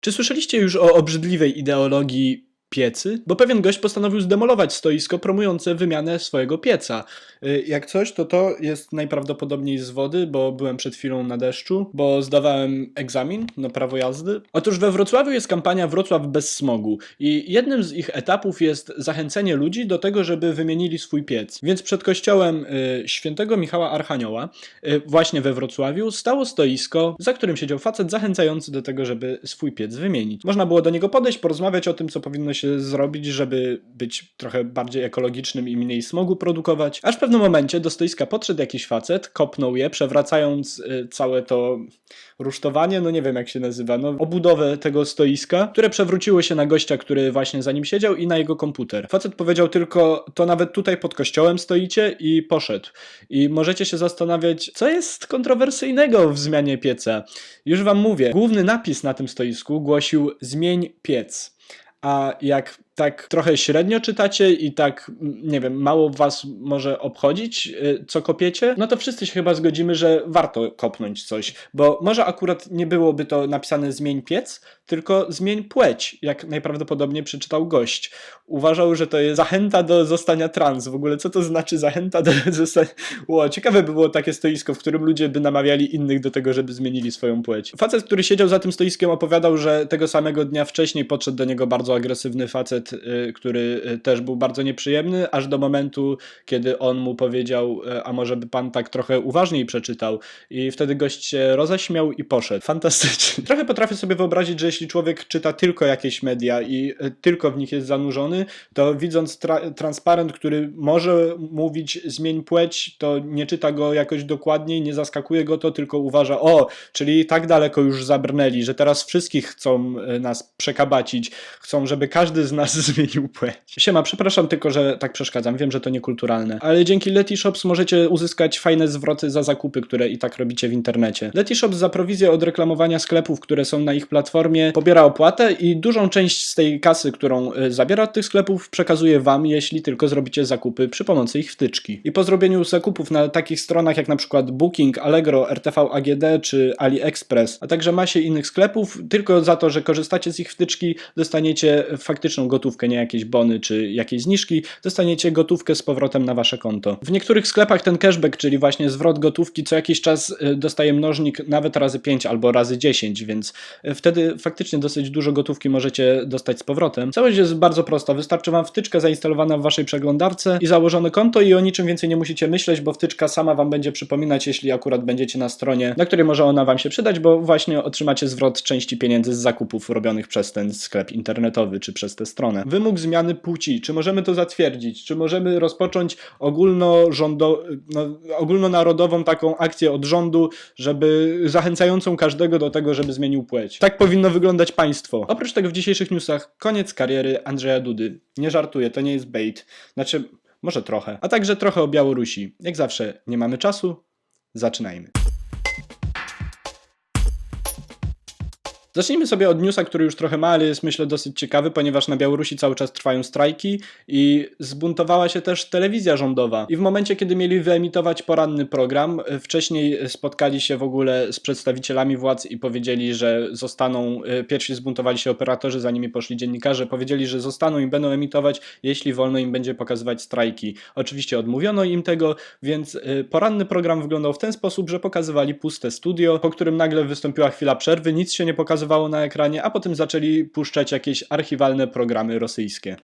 Czy słyszeliście już o obrzydliwej ideologii piecy? Bo pewien gość postanowił zdemolować stoisko promujące wymianę swojego pieca. Y, Jak coś, to to jest najprawdopodobniej z wody, bo byłem przed chwilą na deszczu, bo zdawałem egzamin na prawo jazdy. Otóż we Wrocławiu jest kampania Wrocław bez smogu i jednym z ich etapów jest zachęcenie ludzi do tego, żeby wymienili swój piec. Więc przed kościołem y, świętego Michała Archanioła, y, właśnie we Wrocławiu, stało stoisko, za którym siedział facet zachęcający do tego, żeby swój piec wymienić. Można było do niego podejść, porozmawiać o tym, co powinno się zrobić, żeby być trochę bardziej ekologicznym i mniej smogu produkować. Aż w pewnym momencie do stoiska podszedł jakiś facet, kopnął je, przewracając y, całe to rusztowanie, no nie wiem jak się nazywa, no obudowę tego stoiska, które przewróciło się na gościa, który właśnie za nim siedział i na jego komputer. Facet powiedział tylko, to nawet tutaj pod kościołem stoicie i poszedł. I możecie się zastanawiać, co jest kontrowersyjnego w zmianie pieca. Już wam mówię, główny napis na tym stoisku głosił zmień piec. A jak tak trochę średnio czytacie i tak, nie wiem, mało was może obchodzić, y, co kopiecie, no to wszyscy się chyba zgodzimy, że warto kopnąć coś, bo może akurat nie byłoby to napisane zmień piec, tylko zmień płeć, jak najprawdopodobniej przeczytał gość. Uważał, że to jest zachęta do zostania trans. W ogóle co to znaczy zachęta do zostania... Ło, ciekawe by było takie stoisko, w którym ludzie by namawiali innych do tego, żeby zmienili swoją płeć. Facet, który siedział za tym stoiskiem opowiadał, że tego samego dnia wcześniej podszedł do niego bardzo agresywny facet, y, który y, też był bardzo nieprzyjemny, aż do momentu, kiedy on mu powiedział, y, a może by pan tak trochę uważniej przeczytał. I wtedy gość się roześmiał i poszedł. Fantastycznie. Trochę potrafię sobie wyobrazić, że jeśli człowiek czyta tylko jakieś media i tylko w nich jest zanurzony, to widząc tra- transparent, który może mówić zmień płeć, to nie czyta go jakoś dokładniej, nie zaskakuje go to, tylko uważa, o, czyli tak daleko już zabrnęli, że teraz wszystkich chcą nas przekabacić, chcą, żeby każdy z nas zmienił płeć. Siema, przepraszam tylko, że tak przeszkadzam, wiem, że to niekulturalne, ale dzięki Letyshops możecie uzyskać fajne zwroty za zakupy, które i tak robicie w internecie. Letyshops za prowizję od reklamowania sklepów, które są na ich platformie, pobiera opłatę i dużą część z tej kasy, którą y, zabiera od tych sklepów, przekazuje wam, jeśli tylko zrobicie zakupy przy pomocy ich wtyczki. I po zrobieniu zakupów na takich stronach jak na przykład Booking, Allegro, RTV AGD czy AliExpress, a także masie innych sklepów, tylko za to, że korzystacie z ich wtyczki, dostaniecie faktyczną gotówkę, nie jakieś bony czy jakieś zniżki, dostaniecie gotówkę z powrotem na wasze konto. W niektórych sklepach ten cashback, czyli właśnie zwrot gotówki, co jakiś czas y, dostaje mnożnik nawet razy 5 albo razy 10, więc y, wtedy faktycznie dosyć dużo gotówki możecie dostać z powrotem. Całość jest bardzo prosta, wystarczy wam wtyczka zainstalowana w waszej przeglądarce i założone konto i o niczym więcej nie musicie myśleć, bo wtyczka sama wam będzie przypominać, jeśli akurat będziecie na stronie, na której może ona wam się przydać, bo właśnie otrzymacie zwrot części pieniędzy z zakupów robionych przez ten sklep internetowy czy przez tę stronę. Wymóg zmiany płci, czy możemy to zatwierdzić? Czy możemy rozpocząć ogólnorządo, no, ogólnonarodową taką akcję od rządu, żeby zachęcającą każdego do tego, żeby zmienił płeć? Tak powinno wyglądać państwo. Oprócz tego w dzisiejszych newsach koniec kariery Andrzeja Dudy. Nie żartuję, to nie jest bait. Znaczy, może trochę. A także trochę o Białorusi. Jak zawsze, nie mamy czasu. Zaczynajmy. Zacznijmy sobie od newsa, który już trochę ma, ale jest myślę dosyć ciekawy, ponieważ na Białorusi cały czas trwają strajki i zbuntowała się też telewizja rządowa. I w momencie, kiedy mieli wyemitować poranny program, wcześniej spotkali się w ogóle z przedstawicielami władz i powiedzieli, że zostaną, e, pierwsi zbuntowali się operatorzy, za nimi poszli dziennikarze, powiedzieli, że zostaną i będą emitować, jeśli wolno im będzie pokazywać strajki. Oczywiście odmówiono im tego, więc e, poranny program wyglądał w ten sposób, że pokazywali puste studio, po którym nagle wystąpiła chwila przerwy, nic się nie pokazywało na ekranie, a potem zaczęli puszczać jakieś archiwalne programy rosyjskie.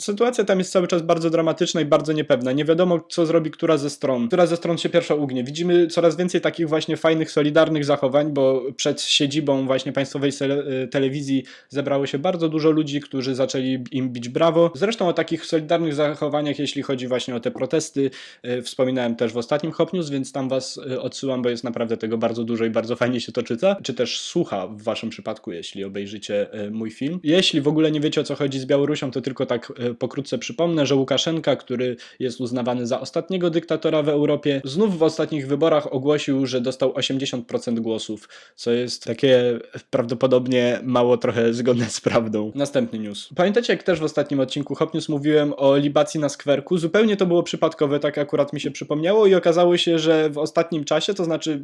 Sytuacja tam jest cały czas bardzo dramatyczna i bardzo niepewna. Nie wiadomo, co zrobi która ze stron. Która ze stron się pierwsza ugnie. Widzimy coraz więcej takich właśnie fajnych, solidarnych zachowań, bo przed siedzibą właśnie państwowej se- telewizji zebrało się bardzo dużo ludzi, którzy zaczęli im bić brawo. Zresztą o takich solidarnych zachowaniach, jeśli chodzi właśnie o te protesty, y, wspominałem też w ostatnim Hop News, więc tam was y, odsyłam, bo jest naprawdę tego bardzo dużo i bardzo fajnie się to czyta, czy też słucha w waszym przypadku, jeśli obejrzycie y, mój film. Jeśli w ogóle nie wiecie o co chodzi z Białorusią, to tylko tak pokrótce przypomnę, że Łukaszenka, który jest uznawany za ostatniego dyktatora w Europie, znów w ostatnich wyborach ogłosił, że dostał 80% głosów, co jest takie prawdopodobnie mało trochę zgodne z prawdą. Następny news. Pamiętacie, jak też w ostatnim odcinku Hop News mówiłem o libacji na skwerku? Zupełnie to było przypadkowe, tak akurat mi się przypomniało i okazało się, że w ostatnim czasie, to znaczy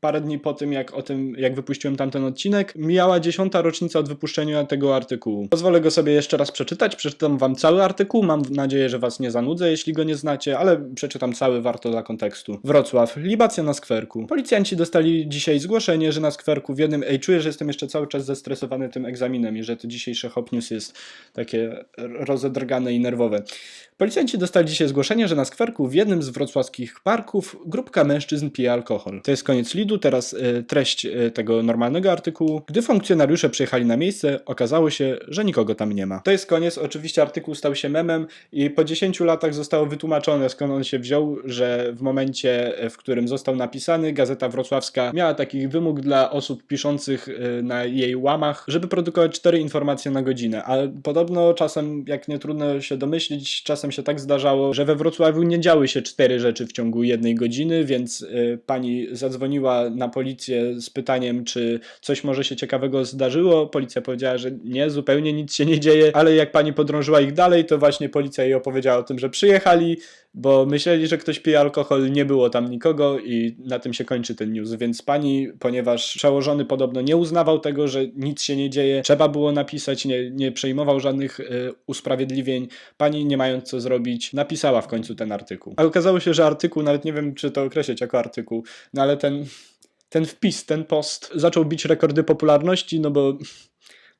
parę dni po tym, jak o tym, jak wypuściłem tamten odcinek, mijała dziesiąta rocznica od wypuszczenia tego artykułu. Pozwolę go sobie jeszcze raz przeczytać, przeczytam wam cały artykuł, mam nadzieję, że was nie zanudzę, jeśli go nie znacie, ale przeczytam cały, warto dla kontekstu. Wrocław, libacja na skwerku. Policjanci dostali dzisiaj zgłoszenie, że na skwerku w jednym, ej, czuję, że jestem jeszcze cały czas zestresowany tym egzaminem i że to dzisiejsze Hop News jest takie rozedrgane i nerwowe. Policjanci dostali dzisiaj zgłoszenie, że na skwerku w jednym z wrocławskich parków grupka mężczyzn pije alkohol. To jest koniec lidu, teraz y, treść y, tego normalnego artykułu. Gdy funkcjonariusze przyjechali na miejsce, okazało się, że nikogo tam nie ma. To jest koniec, oczywiście artykuł stał się memem i po 10 latach zostało wytłumaczone skąd on się wziął, że w momencie, w którym został napisany, Gazeta Wrocławska miała taki wymóg dla osób piszących y, na jej łamach, żeby produkować 4 informacje na godzinę, ale podobno czasem, jak nie trudno się domyślić, się tak zdarzało, że we Wrocławiu nie działy się cztery rzeczy w ciągu jednej godziny, więc y, pani zadzwoniła na policję z pytaniem, czy coś może się ciekawego zdarzyło. Policja powiedziała, że nie, zupełnie nic się nie dzieje, ale jak pani podrążyła ich dalej, to właśnie policja jej opowiedziała o tym, że przyjechali, bo myśleli, że ktoś pije alkohol, nie było tam nikogo i na tym się kończy ten news. Więc pani, ponieważ przełożony podobno nie uznawał tego, że nic się nie dzieje, trzeba było napisać, nie, nie przejmował żadnych y, usprawiedliwień, pani nie mając co zrobić, napisała w końcu ten artykuł. A okazało się, że artykuł, nawet nie wiem, czy to określić jako artykuł, no ale ten, ten wpis, ten post zaczął bić rekordy popularności, no bo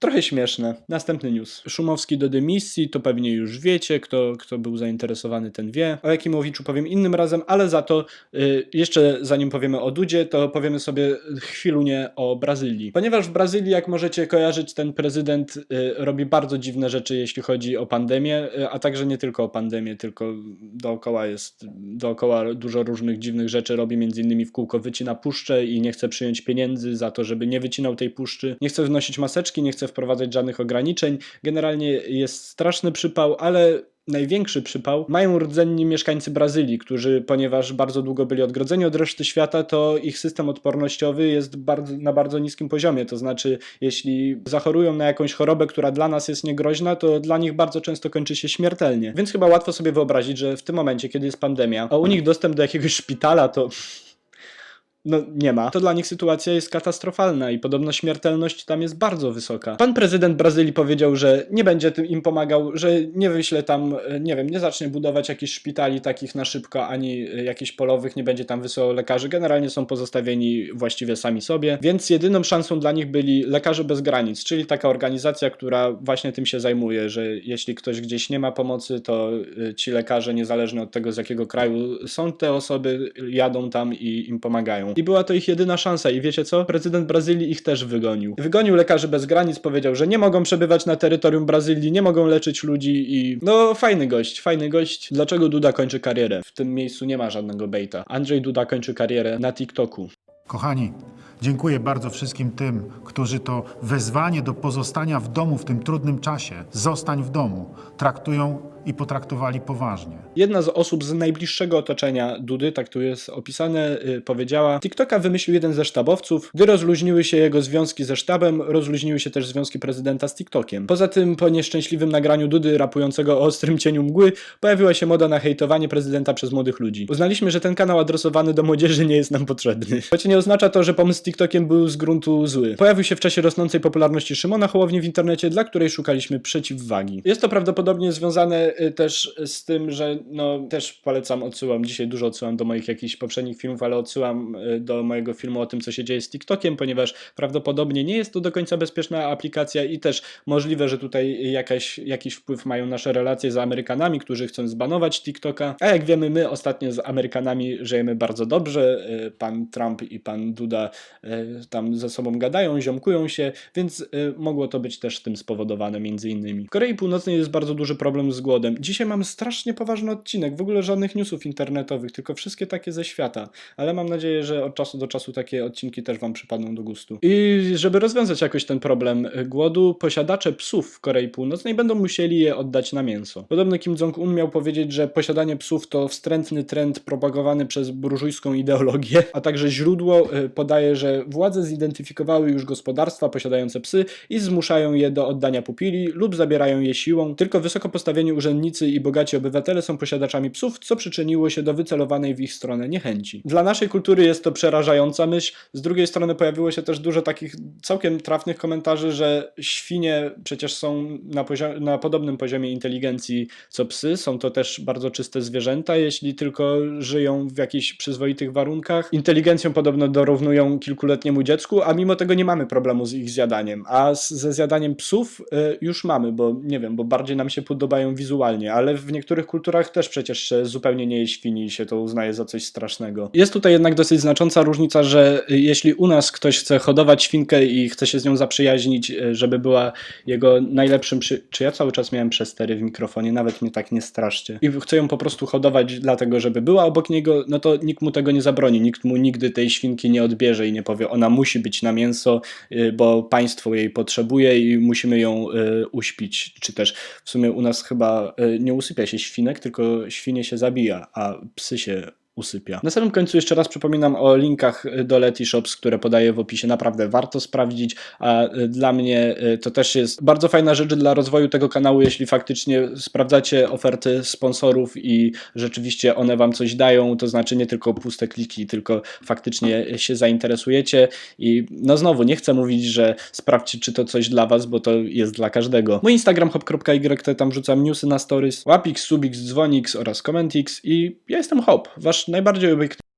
Trochę śmieszne. Następny news. Szumowski do dymisji, to pewnie już wiecie, kto, kto był zainteresowany, ten wie. O Jakimowiczu powiem innym razem, ale za to y, jeszcze zanim powiemy o Dudzie, to powiemy sobie chwilunie o Brazylii. Ponieważ w Brazylii, jak możecie kojarzyć, ten prezydent y, robi bardzo dziwne rzeczy, jeśli chodzi o pandemię, y, a także nie tylko o pandemię, tylko dookoła jest, dookoła dużo różnych dziwnych rzeczy robi, między innymi w kółko wycina puszczę i nie chce przyjąć pieniędzy za to, żeby nie wycinał tej puszczy, nie chce wnosić maseczki, nie chce wprowadzać żadnych ograniczeń. Generalnie jest straszny przypał, ale największy przypał mają rdzenni mieszkańcy Brazylii, którzy, ponieważ bardzo długo byli odgrodzeni od reszty świata, to ich system odpornościowy jest bardzo, na bardzo niskim poziomie. To znaczy, jeśli zachorują na jakąś chorobę, która dla nas jest niegroźna, to dla nich bardzo często kończy się śmiertelnie. Więc chyba łatwo sobie wyobrazić, że w tym momencie, kiedy jest pandemia, a u nich dostęp do jakiegoś szpitala to no nie ma, to dla nich sytuacja jest katastrofalna i podobno śmiertelność tam jest bardzo wysoka. Pan prezydent Brazylii powiedział, że nie będzie tym im pomagał, że nie wyśle tam, e, nie wiem, nie zacznie budować jakichś szpitali takich na szybko, ani e, jakichś polowych, nie będzie tam wysyłał lekarzy. Generalnie są pozostawieni właściwie sami sobie, więc jedyną szansą dla nich byli Lekarze Bez Granic, czyli taka organizacja, która właśnie tym się zajmuje, że jeśli ktoś gdzieś nie ma pomocy, to e, ci lekarze, niezależnie od tego z jakiego kraju są te osoby, jadą tam i im pomagają. I była to ich jedyna szansa. I wiecie co? Prezydent Brazylii ich też wygonił. Wygonił lekarzy bez granic, powiedział, że nie mogą przebywać na terytorium Brazylii, nie mogą leczyć ludzi i. No, fajny gość, fajny gość. Dlaczego Duda kończy karierę? W tym miejscu nie ma żadnego bejta. Andrzej Duda kończy karierę na TikToku. Kochani, dziękuję bardzo wszystkim tym, którzy to wezwanie do pozostania w domu w tym trudnym czasie, zostań w domu, traktują i potraktowali poważnie. Jedna z osób z najbliższego otoczenia Dudy, tak tu jest opisane, y, powiedziała: TikToka wymyślił jeden ze sztabowców. Gdy rozluźniły się jego związki ze sztabem, rozluźniły się też związki prezydenta z TikTokiem. Poza tym, po nieszczęśliwym nagraniu Dudy rapującego o ostrym cieniu mgły, pojawiła się moda na hejtowanie prezydenta przez młodych ludzi. Uznaliśmy, że ten kanał adresowany do młodzieży nie jest nam potrzebny. Choć nie oznacza to, że pomysł TikTokiem był z gruntu zły. Pojawił się w czasie rosnącej popularności Szymona Hołowni w internecie, dla której szukaliśmy przeciwwagi. Jest to prawdopodobnie związane y, też z tym, że no też polecam, odsyłam, dzisiaj dużo odsyłam do moich jakichś poprzednich filmów, ale odsyłam y, do mojego filmu o tym, co się dzieje z TikTokiem, ponieważ prawdopodobnie nie jest to do końca bezpieczna aplikacja i też możliwe, że tutaj jakaś, jakiś wpływ mają nasze relacje z Amerykanami, którzy chcą zbanować TikToka, a jak wiemy, my ostatnio z Amerykanami żyjemy bardzo dobrze, y, pan Trump i pan Duda tam ze sobą gadają, ziomkują się, więc e, mogło to być też tym spowodowane między innymi. W Korei Północnej jest bardzo duży problem z głodem. Dzisiaj mam strasznie poważny odcinek, w ogóle żadnych newsów internetowych, tylko wszystkie takie ze świata, ale mam nadzieję, że od czasu do czasu takie odcinki też wam przypadną do gustu. I żeby rozwiązać jakoś ten problem e, głodu, posiadacze psów w Korei Północnej będą musieli je oddać na mięso. Podobno Kim Jong-un miał powiedzieć, że posiadanie psów to wstrętny trend propagowany przez burżujską ideologię, a także źródło e, podaje, że władze zidentyfikowały już gospodarstwa posiadające psy i zmuszają je do oddania pupili lub zabierają je siłą. Tylko wysoko postawieni urzędnicy i bogaci obywatele są posiadaczami psów, co przyczyniło się do wycelowanej w ich stronę niechęci. Dla naszej kultury jest to przerażająca myśl. Z drugiej strony pojawiło się też dużo takich całkiem trafnych komentarzy, że świnie przecież są na, na podobnym poziomie inteligencji co psy. Są to też bardzo czyste zwierzęta, jeśli tylko żyją w jakichś przyzwoitych warunkach. Inteligencją podobno dorównują kilkuletniemu dziecku, a mimo tego nie mamy problemu z ich zjadaniem. A z, ze zjadaniem psów y, już mamy, bo nie wiem, bo bardziej nam się podobają wizualnie, ale w niektórych kulturach też przecież się zupełnie nie je świni i się to uznaje za coś strasznego. Jest tutaj jednak dosyć znacząca różnica, że y, jeśli u nas ktoś chce hodować świnkę i chce się z nią zaprzyjaźnić, y, żeby była jego najlepszym przy... Czy ja cały czas miałem przestery w mikrofonie? Nawet mnie tak nie straszcie. I chce ją po prostu hodować dlatego, żeby była obok niego, no to nikt mu tego nie zabroni. Nikt mu nigdy tej świnki nie odbierze i nie powie, ona musi być na mięso, y, bo państwo jej potrzebuje i musimy ją y, uśpić. Czy też w sumie u nas chyba y, nie usypia się świnek, tylko świnie się zabija, a psy się usypia. Na samym końcu jeszcze raz przypominam o linkach do Letyshops, które podaję w opisie. Naprawdę warto sprawdzić, a y, dla mnie y, to też jest bardzo fajna rzecz dla rozwoju tego kanału, jeśli faktycznie sprawdzacie oferty sponsorów i rzeczywiście one wam coś dają, to znaczy nie tylko puste kliki, tylko faktycznie się zainteresujecie i no znowu, nie chcę mówić, że sprawdźcie, czy to coś dla was, bo to jest dla każdego. Mój Instagram hop.y, tam rzucam newsy na stories, łapix, subix, dzwonix oraz commentix i ja jestem Hop, wasz najbardziej obiektywny